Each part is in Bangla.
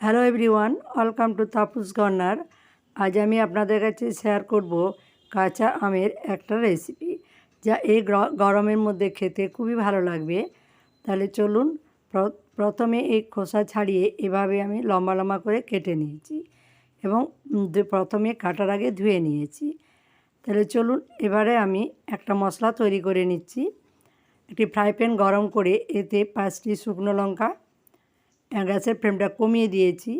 Hello everyone, welcome to Tapus corner. আজ আমি আপনাদের কাছে শেয়ার করব কাঁচা আমের একটা রেসিপি, যা এই গরমের মধ্যে খেতে খুবই ভালো লাগবে। তাহলে চলুন প্রথমে এই খোসা ছাড়িয়ে এভাবে আমি লম্বা লম্বা করে কেটে নিয়েছি এবং প্রথমে কাটার আগে ধুয়ে নিয়েছি। তাহলে চলুন, এবারে আমি একটা মশলা তৈরি করে নিচ্ছি। একটি ফ্রাই প্যান গরম করে এতে পাঁচটি শুকনো লঙ্কা গ্যাসের ফ্লেমটা কমিয়ে দিয়েছি।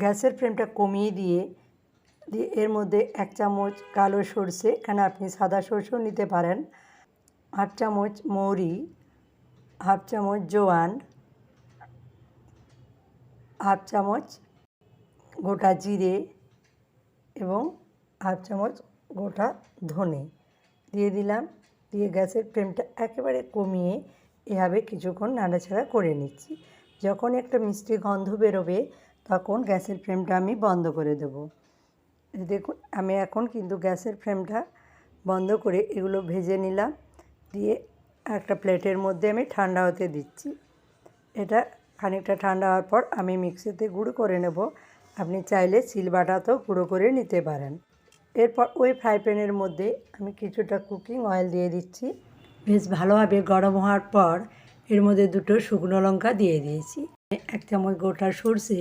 গ্যাসের ফ্লেমটা কমিয়ে দিয়ে দিয়ে এর মধ্যে এক চামচ কালো সর্ষে, এখানে আপনি সাদা সর্ষেও নিতে পারেন। হাফ চামচ মৌরি, হাফ চামচ জোয়ান, হাফ চামচ গোটা জিরে এবং হাফ চামচ গোটা ধনে। দিয়ে দিলাম, দিয়ে গ্যাসের ফ্লেমটা একেবারে কমিয়ে এভাবে কিছুক্ষণ নাড়াচাড়া করে নিচ্ছি। যখন একটা মিষ্টি গন্ধ বেরোবে, তখন গ্যাসের ফ্লেমটা আমি বন্ধ করে দেবো। দেখুন, আমি এখন কিন্তু গ্যাসের ফ্লেমটা বন্ধ করে এগুলো ভেজে নিলাম। দিয়ে একটা প্লেটের মধ্যে আমি ঠান্ডা হতে দিচ্ছি। এটা খানিকটা ঠান্ডা হওয়ার পর আমি মিক্সিতে গুঁড়ো করে নেব। আপনি চাইলে সিলবাটাতেও গুঁড়ো করে নিতে পারেন। এরপর ওই ফ্রাই প্যানের মধ্যে আমি কিছুটা কুকিং অয়েল দিয়ে দিচ্ছি। বেশ ভালোভাবে গরম হওয়ার পর এর মধ্যে দুটো শুকনো লঙ্কা দিয়ে দিয়েছি। এক চামচ গোটা সর্ষে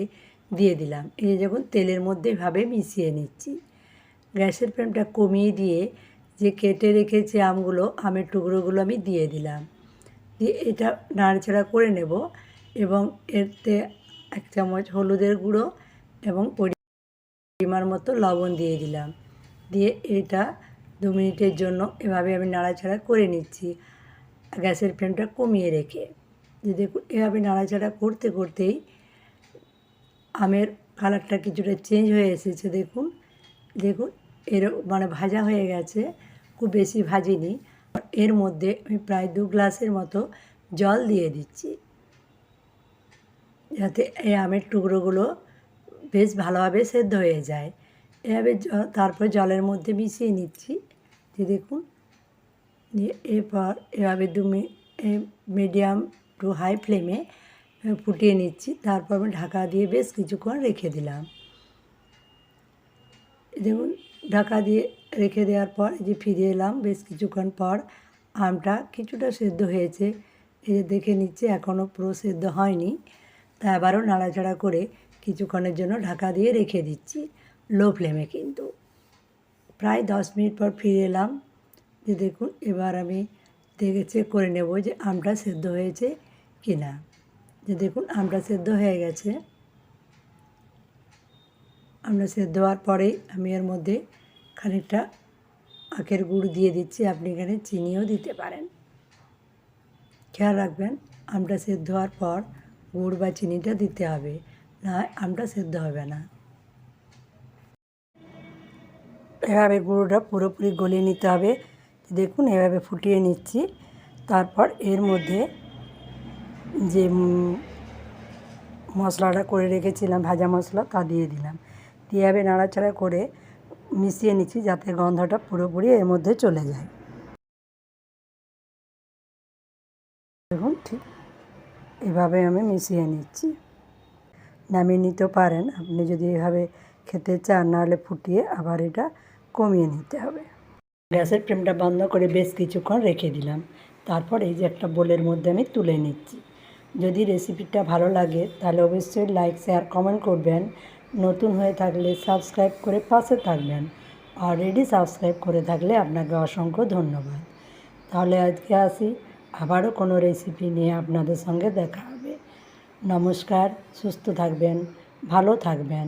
দিয়ে দিলাম। এই যখন তেলের মধ্যে ভাবে মিশিয়ে নিচ্ছি। গ্যাসের ফ্লেমটা কমিয়ে দিয়ে যে কেটে রেখেছে আমগুলো, আমের টুকরোগুলো আমি দিয়ে দিলাম। দিয়ে এটা নাড়াচাড়া করে নেব এবং এতে এক চামচ হলুদের গুঁড়ো এবং পরিমাণ মতো লবণ দিয়ে দিলাম। দিয়ে এটা দু মিনিটের জন্য এভাবে আমি নাড়াচাড়া করে নিচ্ছি। গ্যাসের ফ্লেমটা কমিয়ে রেখে। যে দেখুন এভাবে নাড়াচাড়া করতে করতেই আমের কালারটা কিছুটা চেঞ্জ হয়ে এসেছে, দেখুন। দেখুন, এর মানে ভাজা হয়ে গেছে, খুব বেশি ভাজিনি। এর মধ্যে আমি প্রায় দু গ্লাসের মতো জল দিয়ে দিচ্ছি। যাতে এই আমের টুকরোগুলো বেশ ভালোভাবে সেদ্ধ হয়ে যায়। এভাবে তারপর জলের মধ্যে মিশিয়ে নিচ্ছি। যে দেখুন দিয়ে এরপর এভাবে দু মিডিয়াম টু হাই ফ্লেমে ফুটিয়ে নিচ্ছি। তারপর আমি ঢাকা দিয়ে বেশ কিছুক্ষণ রেখে দিলাম। দেখুন, ঢাকা দিয়ে রেখে দেওয়ার পর যে ফিরে এলাম, বেশ কিছুক্ষণ পর আমটা কিছুটা সেদ্ধ হয়েছে। এই যে দেখে নিচ্ছে এখনও পুরো সেদ্ধ হয়নি। তা আবারও নাড়াচাড়া করে কিছুক্ষণের জন্য ঢাকা দিয়ে রেখে দিচ্ছি, লো ফ্লেমে কিন্তু। প্রায় দশ মিনিট পর ফিরে এলাম। যে দেখুন, এবার আমি দেখে চেক করে নেব যে আমটা সেদ্ধ হয়েছে কি না যে দেখুন, আমটা সেদ্ধ হয়ে গেছে। আমরা সেদ্ধ হওয়ার পরেই আমি এর মধ্যে খানিকটা আখের গুড় দিয়ে দিচ্ছি। আপনি এখানে চিনিও দিতে পারেন। খেয়াল রাখবেন, আমটা সেদ্ধ হওয়ার পর গুড় বা চিনিটা দিতে হবে, না আমটা সেদ্ধ হবে না। এভাবে গুঁড়োটা পুরোপুরি গলিয়ে নিতে হবে। দেখুন, এভাবে ফুটিয়ে নিচ্ছি। তারপর এর মধ্যে যে মশলাটা করে রেখেছিলাম, ভাজা মশলা, তা দিয়ে দিলাম। দিয়ে নাড়াচাড়া করে মিশিয়ে নিচ্ছি যাতে গন্ধটা পুরোপুরি এর মধ্যে চলে যায়। দেখুন, ঠিক এভাবে আমি মিশিয়ে নিচ্ছি। নামিয়ে নিতে পারেন। আপনি যদি এভাবে খেতে চান, নাহলে ফুটিয়ে আবার এটা কমিয়ে নিতে হবে। গ্যাসের ফ্লেমটা বন্ধ করে বেশ কিছুক্ষণ রেখে দিলাম। তারপর এই যে একটা বোলের মধ্যে আমি তুলে নিচ্ছি। যদি রেসিপিটা ভালো লাগে, তাহলে অবশ্যই লাইক, শেয়ার, কমেন্ট করবেন। নতুন হয়ে থাকলে সাবস্ক্রাইব করে পাশে থাকবেন। অলরেডি সাবস্ক্রাইব করে থাকলে আপনাকে অসংখ্য ধন্যবাদ। তাহলে আজকে আসি। আবারও কোনো রেসিপি নিয়ে আপনাদের সঙ্গে দেখা হবে। নমস্কার, সুস্থ থাকবেন, ভালো থাকবেন।